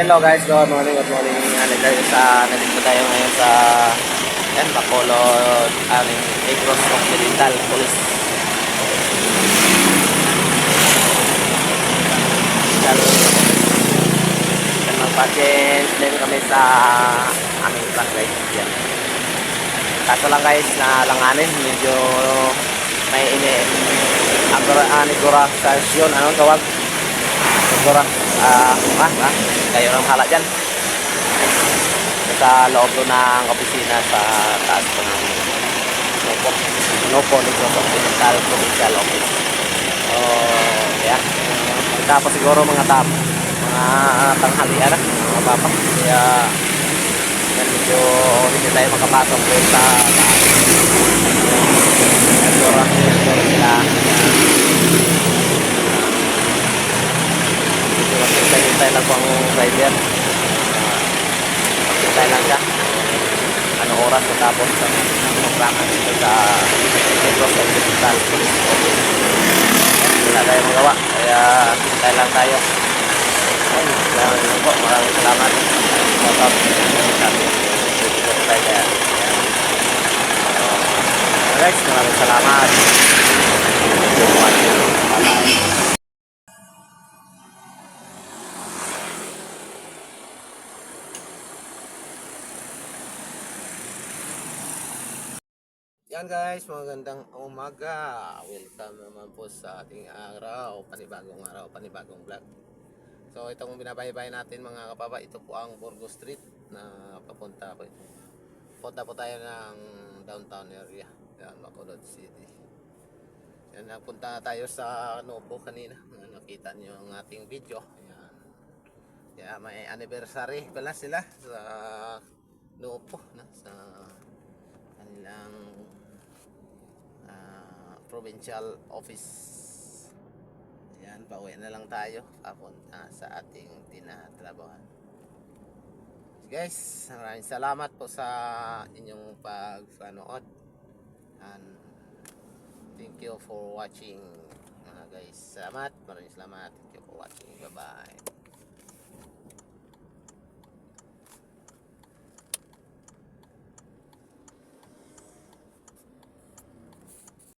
Hello guys, good morning, good morning. Ano tayo sa, nandito tayo ngayon sa yan, Bacolod, aming Negros Occidental Police. Yan mag-patent din kami sa aming barangay. Yan. Kaso lang guys, na langanin, medyo may ini agora anigura station, ano tawag? Siguro, ah, ah, ah, kayo nang hala dyan. Sa loob doon ng opisina sa taas po ng Nopo. Nopo, Occidental Provincial Office. So, yan. Tapos siguro mga tap, mga tanghalian mga papa. Kaya, medyo hindi tayo makapasok doon sa taas. Siguro, siguro sila. Lang po ang driver. Hintay lang siya. Ano oras na tapos sa programa dito sa Negros Police Office. Wala tayo magawa. Kaya hintay lang tayo. Ay, salamat lang po. Maraming salamat. Shout out. Maraming salamat. Yan guys, magandang umaga. Welcome naman po sa ating araw, panibagong araw, panibagong vlog. So itong binabaybay natin mga kapapa, ito po ang Burgo Street na papunta po ito. Punta po tayo ng downtown area, yan, Bacolod City. Yan, napunta tayo sa po kanina, nakita niyo ang ating video. Yan. Kaya may anniversary pala sila sa Nupo, na, sa kanilang provincial office. Yan, pauwi na lang tayo papunta sa ating tinatrabahan. Guys, maraming salamat po sa inyong pagpanood. And thank you for watching mga guys. Salamat, maraming salamat. Thank you for watching. Bye-bye.